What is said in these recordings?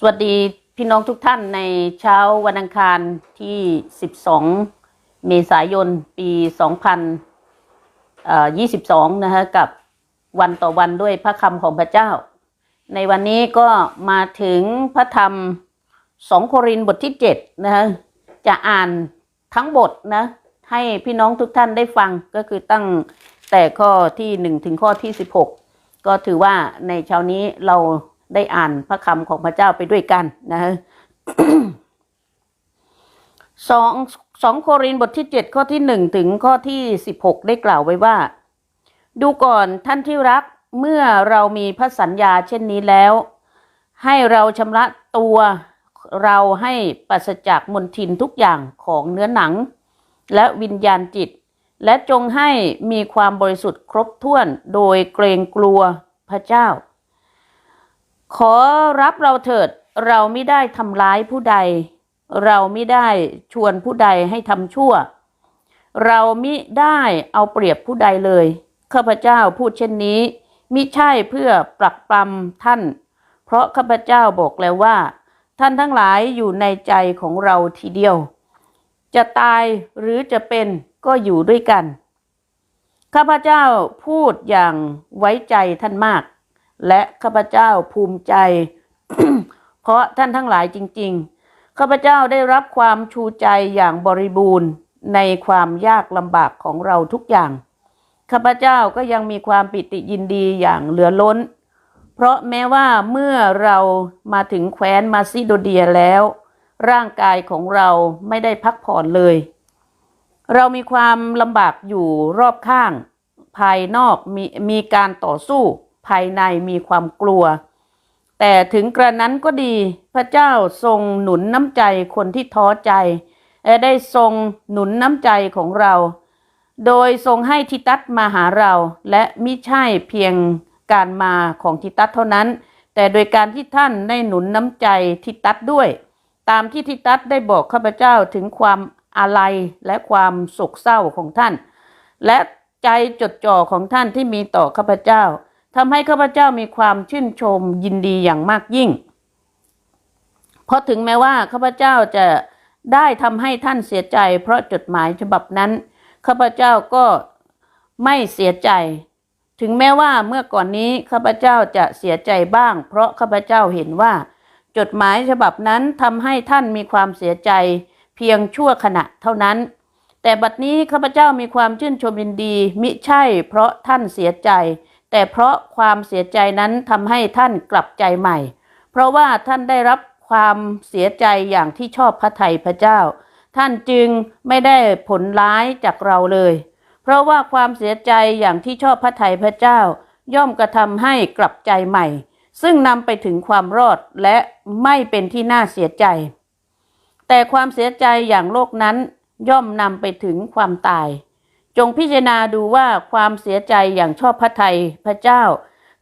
สวัสดีพี่น้องทุกท่านในเช้าวันอังคารที่ 12 เมษายน ปี 2022 นะฮะกับวันต่อวันด้วยพระคำของพระเจ้า ในวันนี้ก็มาถึงพระธรรม2โครินบทที่ 7 นะฮะจะอ่านทั้งบทนะ ให้พี่น้องทุกท่านได้ฟังก็คือตั้งแต่ข้อที่ 1 ถึงข้อที่ 16 ก็ถือว่าในเช้านี้เรา ได้อ่านพระคำของพระเจ้าไปด้วยกันนะฮะสองสองโครินธ์บทที่เจ็ดข้อที่หนึ่งถึงข้อที่สิบหกได้กล่าวไว้ว่า ดูก่อนท่านที่รักเมื่อเรามีพระสัญญาเช่นนี้แล้ว ให้เราชำระตัวเราให้ปราศจากมลทินทุกอย่างของเนื้อหนัง และวิญญาณจิต และจงให้มีความบริสุทธิ์ครบถ้วนโดยเกรงกลัวพระเจ้า ขอรับเราเถิดเราไม่ได้ทำร้ายผู้ใด เราไม่ได้ชวนผู้ใดให้ทำชั่ว เรามิได้เอาเปรียบผู้ใดเลยข้าพเจ้าพูดเช่นนี้มิใช่เพื่อปรักปรำท่าน เพราะข้าพเจ้าบอกแล้วว่า ท่านทั้งหลายอยู่ในใจของเราทีเดียว จะตายหรือจะเป็นก็อยู่ด้วยกัน ข้าพเจ้าพูดอย่างไว้ใจท่านมาก และข้าพเจ้าภูมิใจ เพราะท่านทั้งหลายจริง ๆ ข้าพเจ้าได้รับความชูใจอย่างบริบูรณ์ในความยากลำบากของเราทุกอย่าง ข้าพเจ้าก็ยังมีความปิติยินดีอย่างเหลือล้น เพราะแม้ว่าเมื่อเรามาถึงแคว้นมาซิโดเดียแล้ว ร่างกายของเราไม่ได้พักผ่อนเลย เรามีความลำบากอยู่รอบข้าง ภายนอกมีมีการต่อสู้ ภายในมีความกลัว แต่ถึงกระนั้นก็ดี พระเจ้าทรงหนุนน้ำใจคนที่ท้อใจและได้ทรงหนุนน้ำใจของเรา โดยทรงให้ทิตัสมาหาเรา และมิใช่เพียงการมาของทิตัสเท่านั้น แต่โดยการที่ท่านได้หนุนน้ำใจทิตัสด้วย ตามที่ทิตัสได้บอกข้าพเจ้าถึงความอาลัยและความโศกเศร้าของท่าน และใจจดจ่อของท่านที่มีต่อข้าพเจ้า ทำให้ข้าพเจ้ามีความชื่นชมยินดีอย่างมากยิ่ง เพราะถึงแม้ว่าข้าพเจ้าจะได้ทำให้ท่านเสียใจ เพราะจดหมายฉบับนั้นข้าพเจ้าก็ไม่เสียใจ ถึงแม้ว่าเมื่อก่อนนี้ข้าพเจ้าจะเสียใจบ้าง เพราะข้าพเจ้าเห็นว่า จดหมายฉบับนั้นทำให้ท่านมีความเสียใจ เพียงชั่วขณะเท่านั้น แต่บัดนี้ข้าพเจ้ามีความชื่นชมยินดีมิใช่ เพราะท่านเสียใจ แต่เพราะความเสียใจนั้นทำให้ท่านกลับใจใหม่ เพราะว่าท่านได้รับความเสียใจอย่างที่ชอบพระไทยพระเจ้า ท่านจึงไม่ได้ผลร้ายจากเราเลย เพราะว่าความเสียใจอย่างที่ชอบพระไทยพระเจ้า ย่อมกระทำให้กลับใจใหม่ ซึ่งนำไปถึงความรอดและไม่เป็นที่น่าเสียใจ แต่ความเสียใจอย่างโลกนั้นย่อมนำไปถึงความตาย จงพิจารณาดูว่าความเสียใจอย่างชอบพระทัยพระเจ้า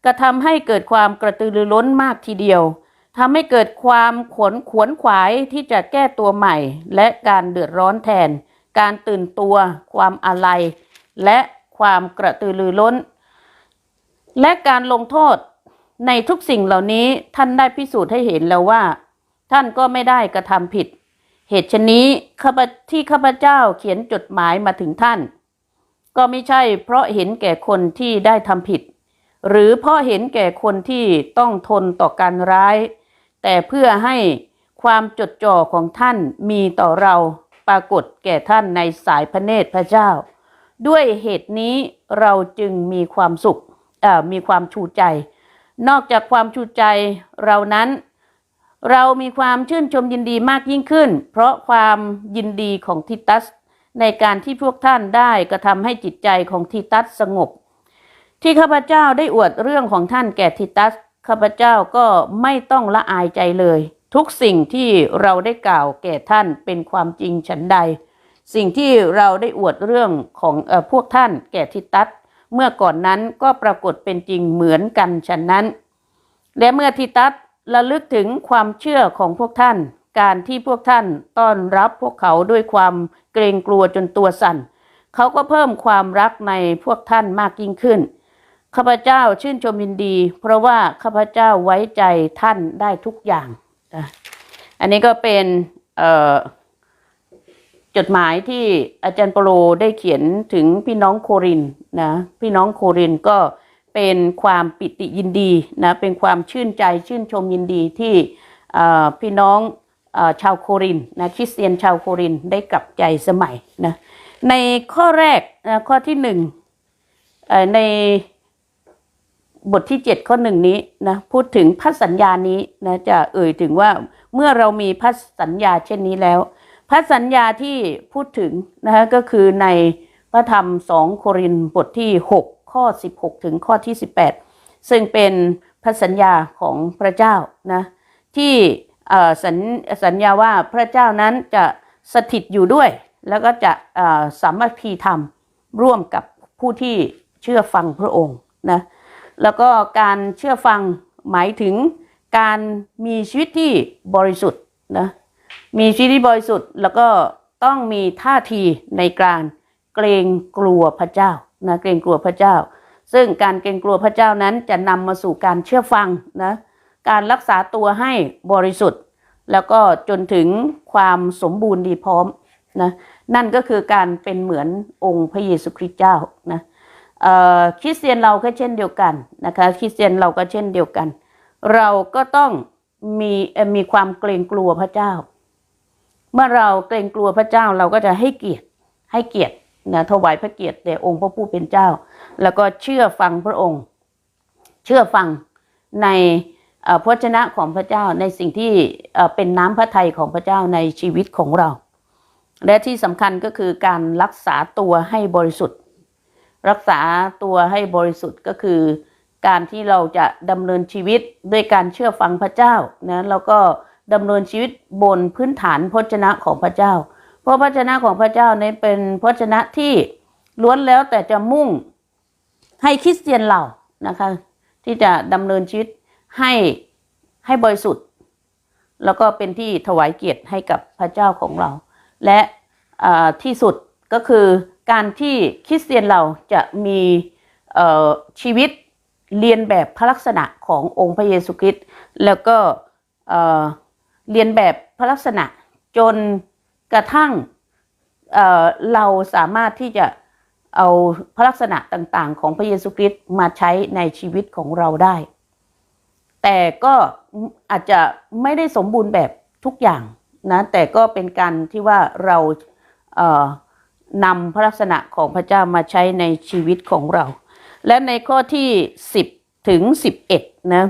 กระทำให้เกิดความกระตือรือร้นมากทีเดียวทำให้เกิดความขวนขวนขวายที่จะแก้ตัวใหม่ และการเดือดร้อนแทน การตื่นตัว ความอาลัยและความกระตือรือร้น และการลงโทษในทุกสิ่งเหล่านี้ท่านได้พิสูจน์ให้เห็นแล้วว่า ท่านก็ไม่ได้กระทำผิด เหตุชนนี้ที่ข้าพเจ้าเขียนจดหมายมาถึงท่าน ก็ไม่ใช่เพราะเห็นแก่คนที่ได้ทำผิด หรือเพราะเห็นแก่คนที่ต้องทนต่อการร้าย แต่เพื่อให้ความจดจ่อของท่านมีต่อเราปรากฏแก่ท่านในสายพระเนตรพระเจ้า ด้วยเหตุนี้เราจึงมีความสุขมีความชูใจ นอกจากความชูใจเรานั้น เรามีความชื่นชมยินดีมากยิ่งขึ้น เพราะความยินดีของทิตัส ในการที่พวกท่านได้กระทำให้จิตใจของทิตัสสงบ ที่ข้าพเจ้าได้อวดเรื่องของท่านแก่ทิตัสข้าพเจ้าก็ไม่ต้องละอายใจเลย ทุกสิ่งที่เราได้กล่าวแก่ท่านเป็นความจริงฉันใด สิ่งที่เราได้อวดเรื่องของเออพวกท่านแก่ทิตัสเมื่อก่อนนั้นก็ปรากฏเป็นจริงเหมือนกันฉันนั้น และเมื่อทิตัสระลึกถึงความเชื่อของพวกท่าน การที่พวกท่านต้อนรับพวกเขาด้วยความเกรงกลัวจนตัวสั่น เขาก็เพิ่มความรักในพวกท่านมากยิ่งขึ้น ข้าพเจ้าชื่นชมยินดี เพราะว่าข้าพเจ้าไว้ใจท่านได้ทุกอย่าง อันนี้ก็เป็นจดหมายที่อาจารย์เปโลได้เขียนถึงพี่น้องโครินนะพี่น้องโครินก็เป็นความปิติยินดีนะเป็นความชื่นใจชื่นชมยินดีที่พี่น้อง ชาวโครินนะคริสเตียนชาวโครินได้กลับใจสมัยนะในข้อแรกนะข้อที่หนึ่งในบทที่ 7 ข้อหนึ่งนี้นะพูดถึงพันสัญญานี้นะจะเอ่ยถึงว่าเมื่อเรามีพันสัญญาเช่นนี้แล้วพันสัญญาที่พูดถึงนะคะก็คือในพระธรรมสองโครินบทที่ 6 ข้อ 16 ถึงข้อที่ 18 ซึ่งเป็นพันสัญญาของพระเจ้านะที่ สัญสัญญาว่าพระเจ้านั้นจะสถิตอยู่ด้วย แล้วก็จะสามัคคีธรรมร่วมกับผู้ที่เชื่อฟังพระองค์นะแล้วก็การเชื่อฟังหมายถึงการมีชีวิตที่บริสุทธิ์นะมีชีวิตที่บริสุทธิ์ แล้วก็ต้องมีท่าทีในการเกรงกลัวพระเจ้านะเกรงกลัวพระเจ้า ซึ่งการเกรงกลัวพระเจ้านั้นจะนำมาสู่การเชื่อฟังนะ การรักษาตัวให้บริสุทธิ์ แล้วก็จนถึงความสมบูรณ์ดีพร้อมนะนั่นก็คือการเป็นเหมือนองค์พระเยซูคริสต์เจ้านะคริสเตียนเราก็เช่นเดียวกันนะคะคริสเตียนเราก็เช่นเดียวกัน เราก็ต้องมีมีความเกรงกลัวพระเจ้า เมื่อเราเกรงกลัวพระเจ้าเราก็จะให้เกียรติให้เกียรตินะถวายพระเกียรติแด่องค์พระผู้เป็นเจ้า แล้วก็เชื่อฟังพระองค์ เชื่อฟังใน พระชนะของพระเจ้าในสิ่งที่เป็นน้ำพระทัยของพระเจ้าในชีวิตของเรา และที่สำคัญก็คือการรักษาตัวให้บริสุทธิ์ รักษาตัวให้บริสุทธิ์ก็คือ การที่เราจะดำเนินชีวิตด้วยการเชื่อฟังพระเจ้านะแล้วก็ดำเนินชีวิตบนพื้นฐานพระชนะของพระเจ้า เพราะพระชนะของพระเจ้านี้เป็นพระชนะที่ล้วนแล้วแต่จะมุ่งให้คริสเตียนเรานะคะที่จะดำเนินชีวิต ให้ให้บริสุทธิ์ แล้วก็เป็นที่ถวายเกียรติให้กับพระเจ้าของเรา และที่สุดก็คือการที่คริสเตียนเราจะมีชีวิตเรียนแบบพระลักษณะขององค์พระเยซูคริสต์แล้วก็เรียนแบบพระลักษณะจนกระทั่งเเราสามารถที่จะเอาพระลักษณะต่างๆ ของพระเยซูคริสต์มาใช้ในชีวิตของเราได้ แต่ก็อาจจะไม่ได้สมบูรณ์แบบทุกอย่างนะแต่ก็เป็นการที่ว่าเราเอ่อนำพระลักษณะของพระเจ้ามาใช้ในชีวิตของเรา และในข้อที่ 10 ถึง 11 นะ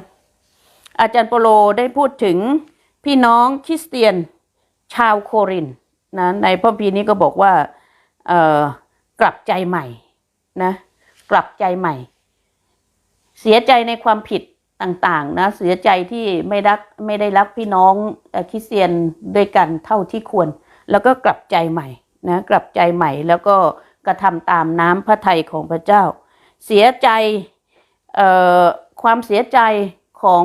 อาจารย์โปโลได้พูดถึงพี่น้องคริสเตียนชาวโครินนะในพระพีร์นี้ก็บอกว่าเอ่อกลับใจใหม่นะกลับใจใหม่ เสียใจในความผิด ต่างๆนะเสียใจที่ไม่รักไม่ได้รักพี่น้องคริสเตียนด้วยกันเท่าที่ควร แล้วก็กลับใจใหม่นะกลับใจใหม่แล้วก็กระทำตามน้ำพระทัยของพระเจ้า เสียใจเอ่อความเสียใจของ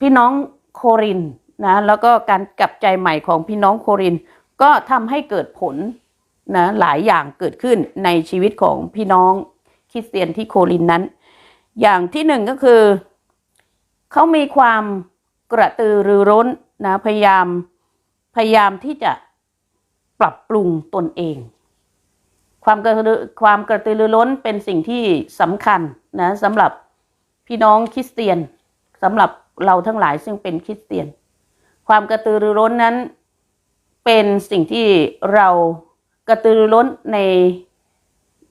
พี่น้องโครินนะแล้วก็การกลับใจใหม่ของพี่น้องโคริน ก็ทำให้เกิดผลนะหลายอย่างเกิดขึ้นในชีวิตของพี่น้องคริสเตียนที่โครินนั้น อย่างที่หนึ่งก็คือ เขามีความกระตือรือร้นนะพยายามพยายามที่จะปรับปรุงตนเอง ความกระตือความกระตือรือร้นเป็นสิ่งที่สำคัญนะสำหรับพี่น้องคริสเตียนสำหรับเราทั้งหลายซึ่งเป็นคริสเตียน ความกระตือรือร้นนั้น เป็นสิ่งที่เรากระตือรือร้นใน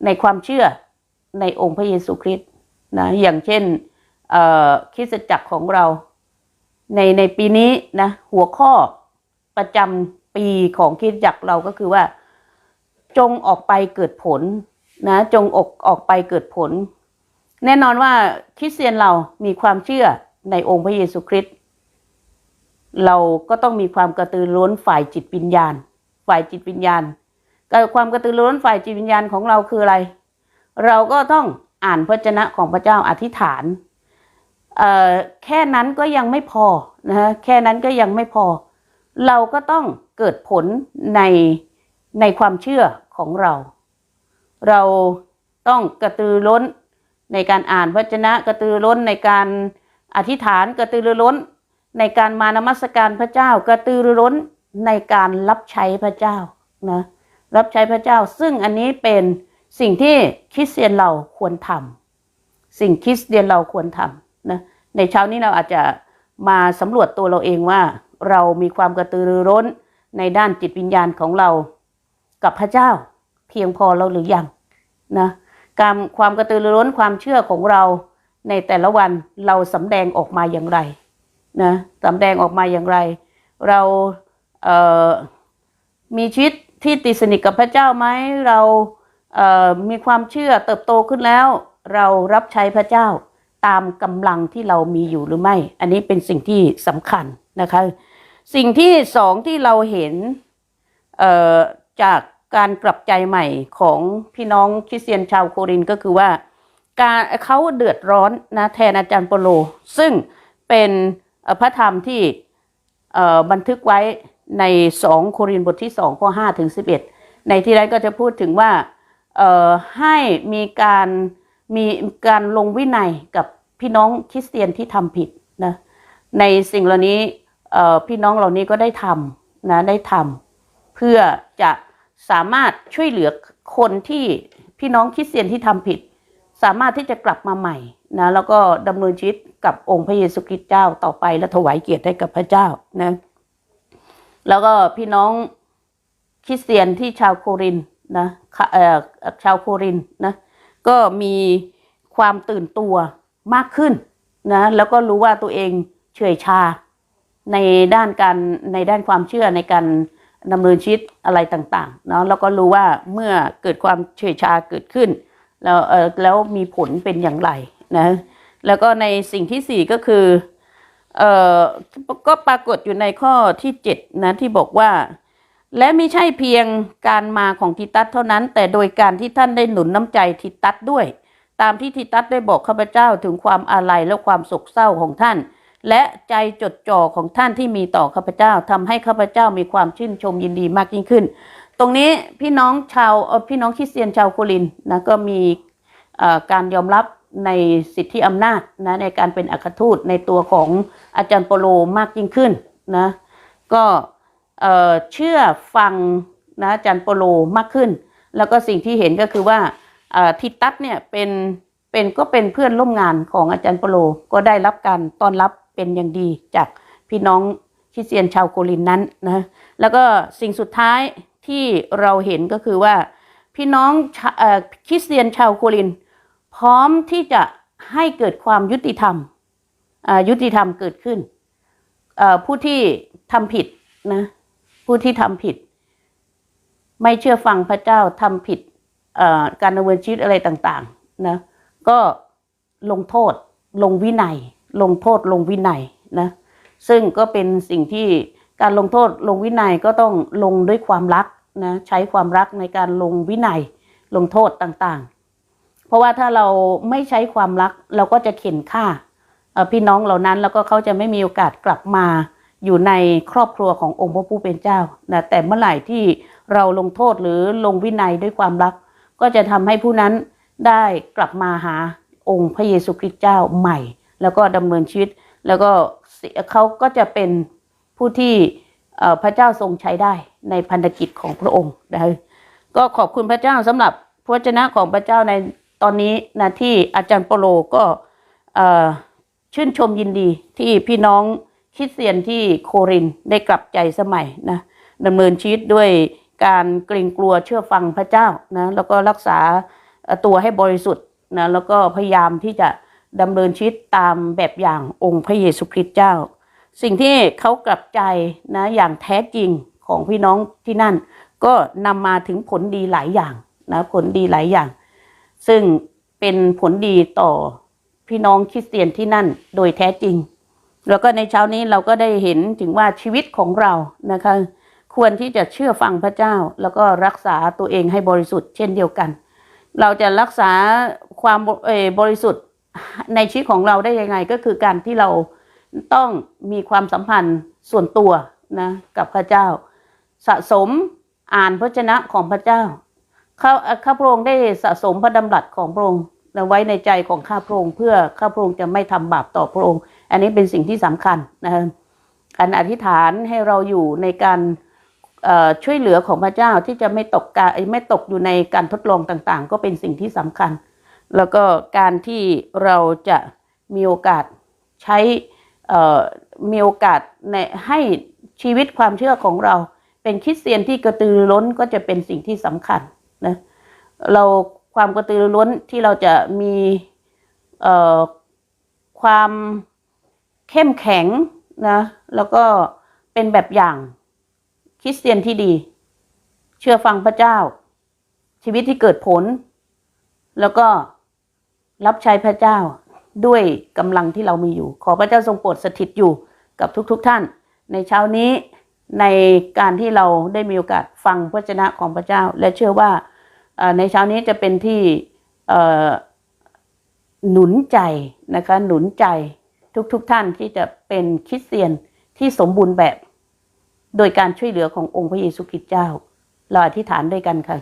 ในความเชื่อในองค์พระเยซูคริสต์ นะอย่างเช่นเอ่อคริสตจักรของเราในในปีนี้นะหัวข้อประจำปีของคริสตจักรเราก็คือว่า จงออกไปเกิดผลนะจงอกออกไปเกิดผล แน่นอนว่าคริสเตียนเรามีความเชื่อในองค์พระเยซูคริสต์เราก็ต้องมีความกระตือร้นฝ่ายจิตวิญญาณ ฝ่ายจิตวิญญาณ ความกระตือรือร้นฝ่ายจิตวิญญาณของเราคืออะไร เราก็ต้อง อ่านพระวจนะของพระเจ้าอธิษฐานเอ่อแค่นั้นก็ยังไม่พอนะฮะแค่นั้นก็ยังไม่พอ เราก็ต้องเกิดผลในในความเชื่อของเรา เราต้องกระตือร้นในการอ่านพระวจนะกระตือร้นในการอธิษฐานกระตือรือร้น ในการมานมัสการพระเจ้ากระตือรือร้นในการรับใช้พระเจ้านะรับใช้พระเจ้า ซึ่งอันนี้เป็น สิ่งที่คริสเตียนเราควรทำสิ่งคริสเตียนเราควรทำนะในเช้านี้เราอาจจะมาสำรวจตัวเราเองว่า เรามีความกระตือรือร้นในด้านจิตวิญญาณของเรากับพระเจ้าเพียงพอเราหรือยังนะการความกระตือรือร้นความเชื่อของเราในแต่ละวันเราสำแดงออกมาอย่างไรนะสำแดงออกมาอย่างไร เราเอ่อมีชีวิตที่ติดสนิทกับพระเจ้าไหมเรา มีความเชื่อเติบโตขึ้นแล้ว เรารับใช้พระเจ้าตามกำลังที่เรามีอยู่หรือไม่ อันนี้เป็นสิ่งที่สำคัญนะคะ สิ่งที่สองที่เราเห็นจากการกลับใจใหม่ของพี่น้องคริสเตียนชาวโครินก็คือว่าการเขาเดือดร้อนนะแทนอาจารย์โปโล ซึ่งเป็นพระธรรมที่บันทึกไว้ในสองโครินธ์บทที่สองข้อห้าถึงสิบเอ็ดในที่นั้นก็จะพูดถึงว่า ให้มีการมีการลงวินัยกับพี่น้องคริสเตียนที่ทำผิดนะในสิ่งเหล่านี้พี่น้องเหล่านี้ก็ได้ทำนะได้ทำเพื่อจะสามารถช่วยเหลือคนที่พี่น้องคริสเตียนที่ทำผิด สามารถที่จะกลับมาใหม่นะแล้วก็ดำเนินชีวิตกับองค์พระเยซูคริสต์เจ้าต่อไปและถวายเกียรติให้กับพระเจ้านะแล้วก็พี่น้องคริสเตียนที่ชาวโครินธ์ นะชาวโครินนะก็มีความตื่นตัวมากขึ้นนะแล้วก็รู้ว่าตัวเองเฉอยชาในด้านการในด้านความเชื่อในการดำเนินชีวิตอะไรต่างๆเนาะแล้วก็รู้ว่าเมื่อเกิดความเฉอยชาเกิดขึ้น แล้วเออแล้วมีผลเป็นอย่างไรนะแล้วก็ในสิ่งที่สี่ก็คือเออก็ปรากฏอยู่ในข้อที่เจ็ดนะที่บอกว่า และไม่ใช่เพียงการมาของทิตัสเท่านั้น แต่โดยการที่ท่านได้หนุนน้ำใจทิตัสด้วย ตามที่ทิตัสได้บอกข้าพเจ้าถึงความอาลัยและความโศกเศร้าของท่าน และใจจดจ่อของท่านที่มีต่อข้าพเจ้าทำให้ข้าพเจ้ามีความชื่นชมยินดีมากยิ่งขึ้น ตรงนี้พี่น้องชาวพี่น้องคริสเตียนชาวโครินนะก็มีการยอมรับในสิทธิอำนาจนะในการเป็นอัครทูตในตัวของอาจารย์โปโลมากยิ่งขึ้นนะก็ เชื่อฟังนะอาจารย์โปโลมากขึ้น แล้วก็สิ่งที่เห็นก็คือว่าทิตัสเนี่ยเป็นเป็นก็เป็นเพื่อนร่วมงานของอาจารย์โปโลก็ได้รับการต้อนรับเป็นอย่างดีจากพี่น้องคริสเตียนชาวโครินนั้นนะแล้วก็สิ่งสุดท้ายที่เราเห็นก็คือว่า พี่น้องคริสเตียนชาวโคริน พร้อมที่จะให้เกิดความยุติธรรมยุติธรรมเกิดขึ้นผู้ที่ทำผิดนะ ผู้ที่ทำผิด ไม่เชื่อฟังพระเจ้าทำผิดการดำเนินชีวิตอะไรต่างๆนะก็ลงโทษลงวินัย ลงโทษลงวินัยนะซึ่งก็เป็นสิ่งที่การลงโทษลงวินัยก็ต้องลงด้วยความรักนะใช้ความรักในการลงวินัยลงโทษต่างๆ เพราะว่าถ้าเราไม่ใช้ความรักเราก็จะเข็นฆ่าพี่น้องเหล่านั้นแล้วก็เขาจะไม่มีโอกาสกลับมา อยู่ในครอบครัวขององค์พระผู้เป็นเจ้านะแต่เมื่อไหร่ที่เราลงโทษหรือลงวินัยด้วยความรัก ก็จะทำให้ผู้นั้นได้กลับมาหาองค์พระเยซูคริสต์เจ้าใหม่ แล้วก็ดำเนินชีวิต แล้วก็เขาก็จะเป็นผู้ที่พระเจ้าทรงใช้ได้ในพันธกิจของพระองค์นะก็ขอบคุณพระเจ้าสำหรับพระวจนะของพระเจ้าในตอนนี้นะที่อาจารย์โปโลก็ชื่นชมยินดีที่พี่น้อง คริสเตียนที่โครินได้กลับใจสมัยนะดำเนินชีวิตด้วยการเกรงกลัวเชื่อฟังพระเจ้านะแล้วก็รักษาตัวให้บริสุทธิ์นะแล้วก็พยายามที่จะดำเนินชีวิตตามแบบอย่างองค์พระเยซูคริสต์เจ้า สิ่งที่เขากลับใจนะอย่างแท้จริงของพี่น้องที่นั่น ก็นำมาถึงผลดีหลายอย่างนะผลดีหลายอย่าง ซึ่งเป็นผลดีต่อพี่น้องคริสเตียนที่นั่นโดยแท้จริง แล้วก็ในเช้านี้เราก็ได้เห็นถึงว่าชีวิตของเรานะคะ ควรที่จะเชื่อฟังพระเจ้า แล้วก็รักษาตัวเองให้บริสุทธิ์เช่นเดียวกัน เราจะรักษาความบริสุทธิ์ในชีวิตของเราได้ยังไงก็คือการที่เราต้องมีความสัมพันธ์ส่วนตัวนะกับพระเจ้า สะสมอ่านพระชนะของพระเจ้าข้าข้าพระองค์ได้สะสมพระดำรัสของพระองค์ไว้ในใจของข้าพระองค์เพื่อข้าพระองค์จะไม่ทำบาปต่อพระองค์ อันนี้เป็นสิ่งที่สำคัญนะการอธิษฐานให้เราอยู่ในการช่วยเหลือของพระเจ้าที่จะไม่ตกกาไม่ตกอยู่ในการทดลองต่างๆ ก็เป็นสิ่งที่สำคัญ แล้วก็การที่เราจะมีโอกาสใช้มีโอกาสในให้ชีวิตความเชื่อของเรา เป็นคริสเตียนที่กระตือร้นก็จะเป็นสิ่งที่สำคัญนะเราความกระตือร้นที่เราจะมีความ เข้มแข็งนะ แล้วก็เป็นแบบอย่างคริสเตียนที่ดี เชื่อฟังพระเจ้า ชีวิตที่เกิดผล แล้วก็รับใช้พระเจ้าด้วยกำลังที่เรามีอยู่ ขอพระเจ้าทรงโปรดสถิตอยู่กับทุกๆทท่าน ในเช้านี้ในการที่เราได้มีโอกาสฟังพระชนะของพระเจ้า และเชื่อว่าในเช้านี้จะเป็นที่หนุนใจนะคะหนุนใจ ทุกๆทท่านที่จะเป็นคริสเตียนที่สมบูรณ์แบบ โดยการช่วยเหลือขององค์พระเยซูคริสต์เจ้า เราอธิษฐานด้วยกันค่ะ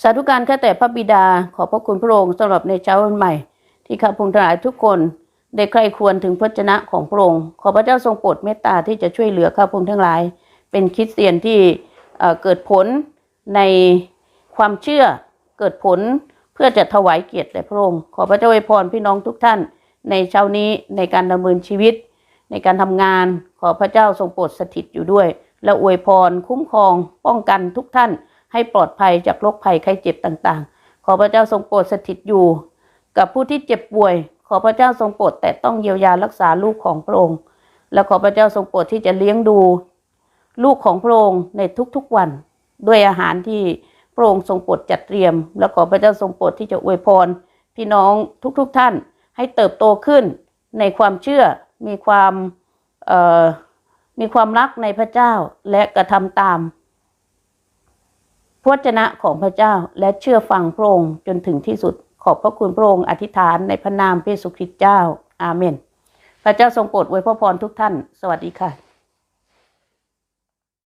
สาธุการข้าแต่พระบิดาขอพระคุณพระองค์สำหรับในเช้าวันใหม่ ที่ข้าพงทั้งหลายทุกคนได้ใครควรถึงพระชนะของพระองค์ ขอพระเจ้าทรงโปรดเมตตาที่จะช่วยเหลือข้าพงศ์ทั้งหลาย เป็นคริสเตียนที่เอ่อเกิดผลในความเชื่อเกิดผลเพื่อจะถวายเกียรติแด่พระองค์ ขอพระเจ้าอวยพรพี่น้องทุกท่าน ในเช้านี้ในการดำเนินชีวิต ในการทำงานขอพระเจ้าทรงโปรดสถิตอยู่ด้วย และอวยพรคุ้มครอง ป้องกันทุกท่าน ให้ปลอดภัยจากโรคภัยไข้เจ็บต่างๆ ขอพระเจ้าทรงโปรดสถิตอยู่ กับผู้ที่เจ็บป่วย ขอพระเจ้าทรงโปรดแต่ต้องเยียวยารักษาลูกของพระองค์และขอพระเจ้าทรงโปรดที่จะเลี้ยงดู ลูกของพระองค์ในทุกๆวัน ด้วยอาหารที่พระองค์ทรงโปรดจัดเตรียม และขอพระเจ้าทรงโปรดที่จะอวยพร พี่น้องทุกๆท่าน ให้เติบโตขึ้นในความเชื่อมีความมีความรักในพระเจ้าและกระทำตามพระเจนะของพระเจ้าและเชื่อฟังพระองค์จนถึงที่สุดขอบพระคุณพระองค์อธิษฐานในพระนามพระสุคริสต์เจ้า อาเมน พระเจ้าทรงโปรดอวยพระพรทุกท่าน สวัสดีค่ะ